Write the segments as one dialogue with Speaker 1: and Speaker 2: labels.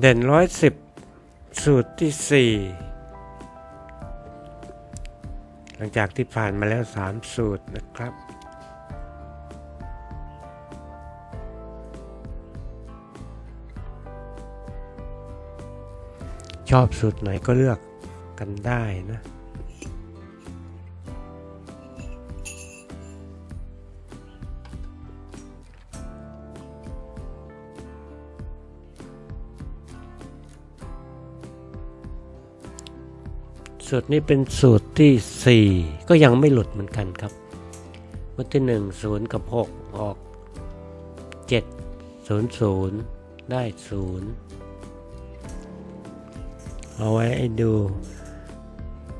Speaker 1: เด่นร้อยสิบสูตรที่สี่หลังจากที่ผ่านมาแล้วสามสูตรนะครับ ชอบสูตรไหนก็เลือกกันได้นะ สูตรนี้เป็นสูตรที่ 4 ก็ยังไม่หลุดเหมือนกันครับวันที่ 1 0 กับ 6 ออก 7 0 0 ได้ 0 เอาไว้ให้ดู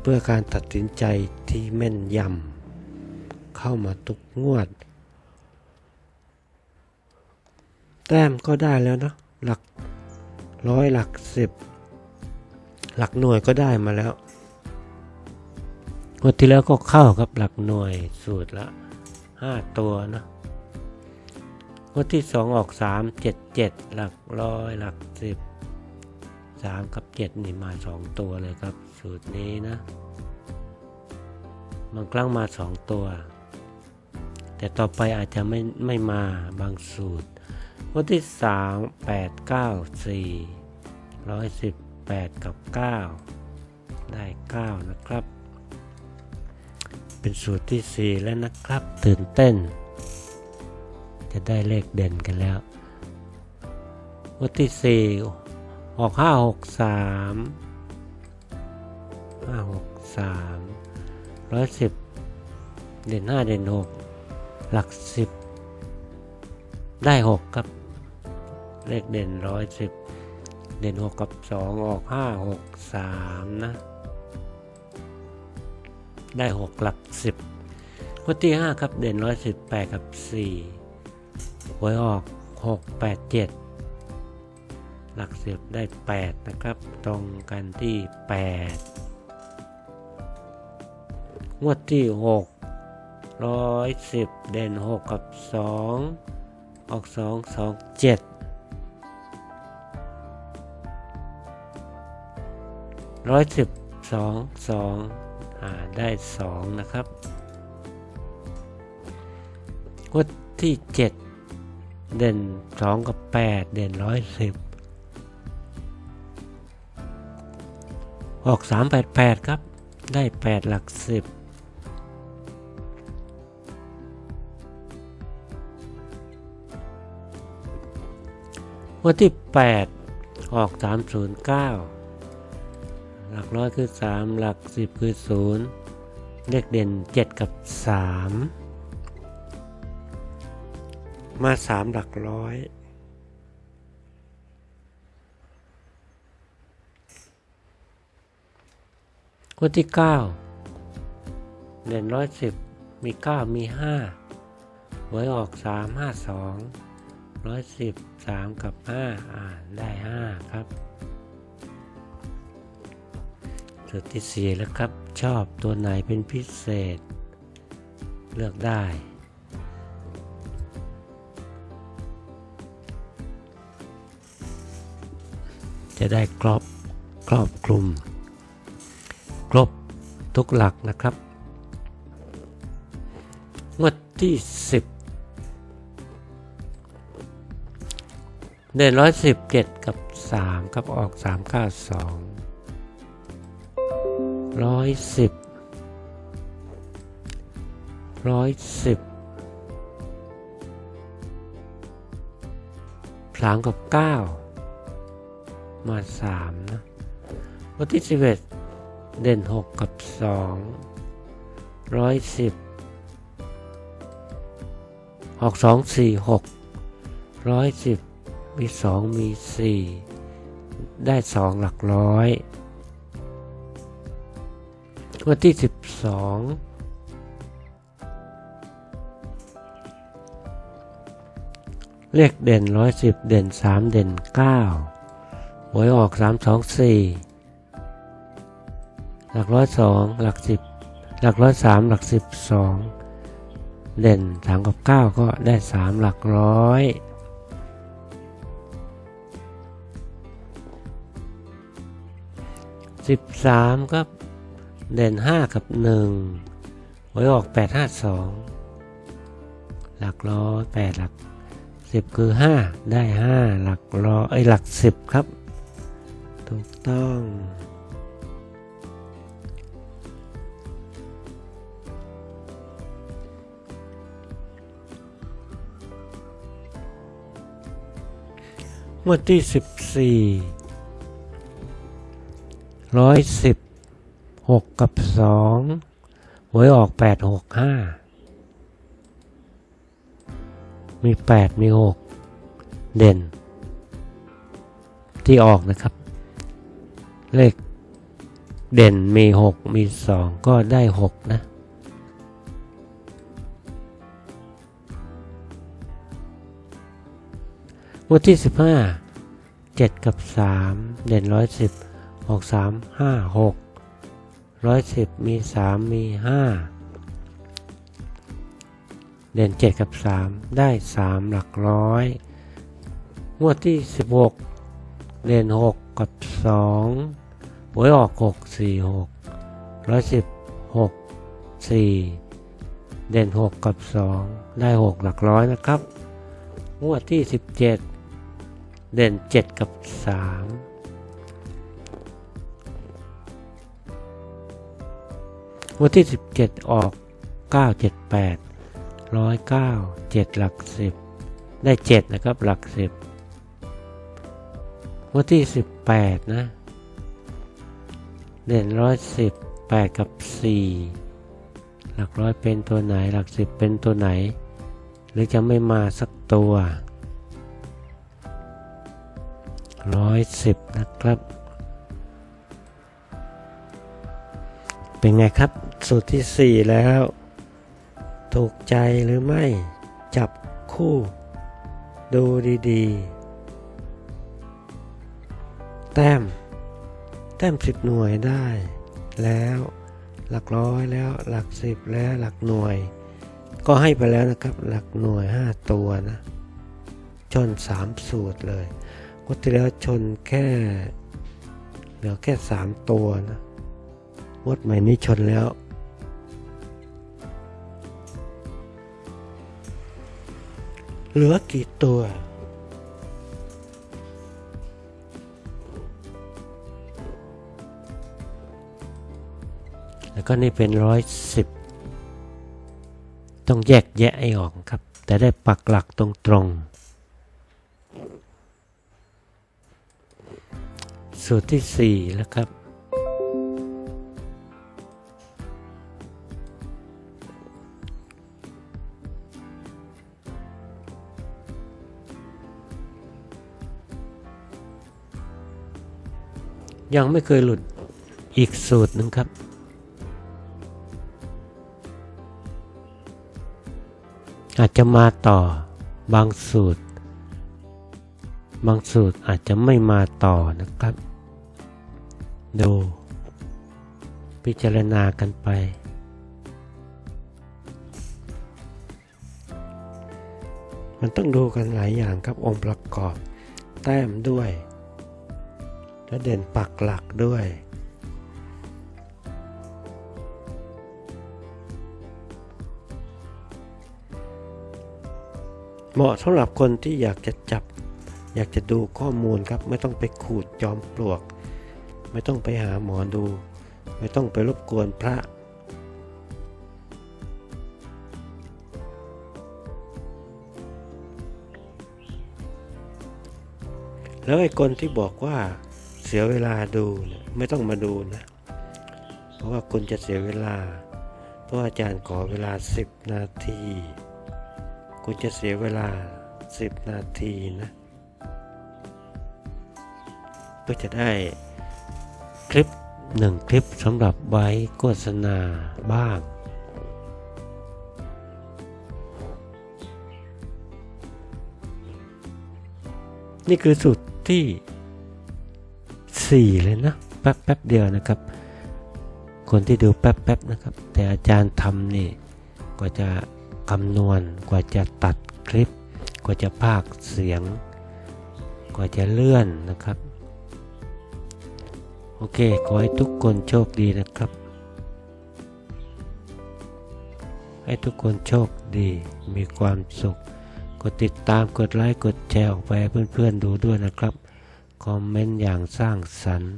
Speaker 1: เพื่อการตัดสินใจที่แม่นยำเข้ามาทุกงวด แต้มก็ได้แล้วนะหลักร้อยหลักสิบหลักหน่วยก็ได้มาแล้ว งวดที่แล้วก็เข้าครับหลักหน่วยสูตรละห้าตัวนะงวดที่สองออกสามเจ็ดเจ็ดหลักร้อยหลักสิบสามกับเจ็ดนี่มาสองตัวเลยครับ สูตรนี้นะบางครั้งมาสองตัว แต่ต่อไปอาจจะไม่ไม่มาบางสูตรงวดที่สามแปดเก้าสี่ร้อยสิบแปดกับเก้าได้เก้านะครับ เป็นสูตรที่ 4 แล้วนะครับ ตื่นเต้น จะได้เลขเด่นกันแล้ววันที่ 4 ออก 5 6 3 5 6 3 110 เด่น 5 เด่น 6 หลัก 10 ได้ 6 ครับ เลขเด่น 110 เด่น 6 กับ 2 ออก 5 6 3 นะ ได้หกหลักสิบข้อที่ห้าครับ เด่นร้อยสิบแปดกับสี่หวยออกหกแปดเจ็ดหลักสิบได้แปดนะครับ ตรงกันที่แปดงวดที่หกร้อยสิบเด่นหกกับสองออกสองสองเจ็ดร้อยสิบสองสอง ได้ 2 นะครับงวดที่ 7 เด่น 2 กับ 8 เด่น 110 ออก 3 8 8 ครับ ได้ 8 หลัก 10งวันที่ 8 ออก 309 หลักร้อยคือ 3 หลัก 10 คือ 0 เลขเด่น 7 กับ 3 มา 3 หลักร้อย คนที่ 9 เด่นร้อยสิบมี 9 มี5หวยออก 3 5 2ร้อยสิบสามกับห้าอ่า ได้ห้าครับ สูตรที่สี่แล้วครับ ชอบตัวไหนเป็นพิเศษ เลือกได้ จะได้ครอบครอบคลุม ครบทุกหลักนะครับงวดที่ 10เด่นร้อยสิบเจ็ดกับสามครับออกสามเก้าสอง ร้อยสิบร้อยสิบพลางกับเก้ามาสามนะวันที่สิบเอ็ดเด่นหกกับสองร้อยสิบออกสองสี่หกร้อยสิบมีสองมีสี่ได้สองหลักร้อย วันที่สิบสองเลขเด่นร้อยสิบเด่นสามเด่นเก้าหวยออกสามสองสี่หลักร้อยสองหลักสิบหลักร้อยสามหลักสิบสองเด่นสามกับเก้าก็ได้สามหลักร้อยสิบสามครับ เด่นห้ากับหนึ่งหวยออกแปดห้าสองหลักร้อยแปดหลักสิบคือห้าได้ห้าหลักร้อยเอ้ยหลักสิบครับ ถูกต้อง งวดที่สิบสี่ร้อยสิบ หกกับสองหวยออกแปดหกห้ามีแปดมีหกเด่น ที่ออกนะครับ เลขเด่นมีหกมีสองก็ได้หกนะวันที่สิบห้าเจ็ดกับสามเด่นร้อยสิบหกสามห้าหก ร้อยสิบมีสามมีห้าเด่นเจ็ดกับสามได้สามหลักร้อย งวดที่สิบหกเด่นหกกับสองหวยออกหกสี่หกร้อยสิบหกสี่เด่นหกกับสองได้หกหลักร้อยนะครับ งวดที่สิบเจ็ดเด่นเจ็ดกับสาม วดที่สิบเจ็ดออกเก้าเจ็ดแปดร้อยเก้าเจ็ดหลักสิบได้เจ็ดนะครับ หลักสิบงวดที่สิบแปดนะ เด่นร้อยสิบแปดกับสี่หลักร้อยเป็นตัวไหน หลักสิบเป็นตัวไหน หรือจะไม่มาสักตัวร้อยสิบนะครับ เป็นไงครับ สูตรที่สี่แล้ว ถูกใจหรือไม่ จับคู่ ดูดีๆ แต้ม แต้มสิบหน่วยได้ แล้วหลักร้อยแล้วหลักสิบแล้วหลักหน่วย ก็ให้ไปแล้วนะครับ หลักหน่วยห้าตัวนะ ชนสามสูตรเลยงวดที่แล้วชนแค่ เหลือแค่สามตัวนะ วดใหม่นี้ชนแล้ว เหลือกี่ตัว แล้วก็นี่เป็นร้อยสิบต้องแยกแยะให้ออกครับ แต่ได้ปักหลักตรงๆสูตรที่สี่แล้วครับ ยังไม่เคยหลุดอีกสูตรหนึ่งครับ อาจจะมาต่อบางสูตร บางสูตรอาจจะไม่มาต่อนะครับ ดู พิจารณากันไปมันต้องดูกันหลายอย่างครับองค์ประกอบ แต้มด้วย และเด่นปักหลักด้วย เหมาะสำหรับคนที่อยากจะจับ อยากจะดูข้อมูลครับ ไม่ต้องไปขูดจอมปลวก ไม่ต้องไปหาหมอดู ไม่ต้องไปรบกวนพระแล้วไอ้คนที่บอกว่า สียเวลาดูไม่ต้องมาดูนะ เพราะว่าคุณจะเสียเวลา เพราะอาจารย์ขอเวลา 10 นาที คุณจะเสียเวลา 10 นาทีนะเพื่อจะได้คลิปหนึ่งคลิปสำหรับไว้โฆษณาบ้างนี่คือสูตรที่ 4 เลยนะแป๊บแป๊บเดียวนะครับ คนที่ดูแป๊บแป๊บนะครับ แต่อาจารย์ทำนี่กว่าจะคำนวณกว่าจะตัดคลิป กว่าจะพากเสียง กว่าจะเลื่อนนะครับ โอเค ขอให้ทุกคนโชคดีนะครับ ให้ทุกคนโชคดีมีความสุข กดติดตามกดไลค์กดแชร์ออกไปเพื่อนๆดูด้วยนะครับ คอมเมนต์อย่างสร้างสรรค์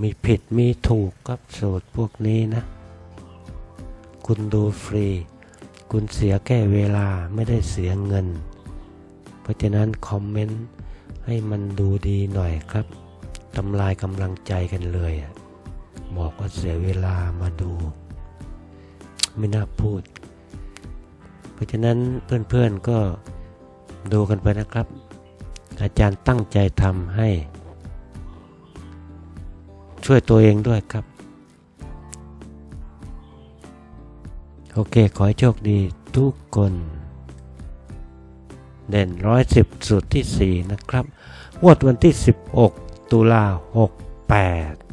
Speaker 1: มีผิดมีถูกครับสูตรพวกนี้นะ คุณดูฟรี คุณเสียแค่เวลาไม่ได้เสียเงิน เพราะฉะนั้นคอมเมนต์ให้มันดูดีหน่อยครับทำลายกำลังใจกันเลยอะบอกว่าเสียเวลามาดู ไม่น่าพูด เพราะฉะนั้นเพื่อนๆก็ดูกันไปนะครับ อาจารย์ตั้งใจทำให้ ช่วยตัวเองด้วยครับ โอเค ขอให้โชคดีทุกคน เด่นร้อยสิบสูตรที่สี่นะครับ งวดวันที่ 16 ตุลา 68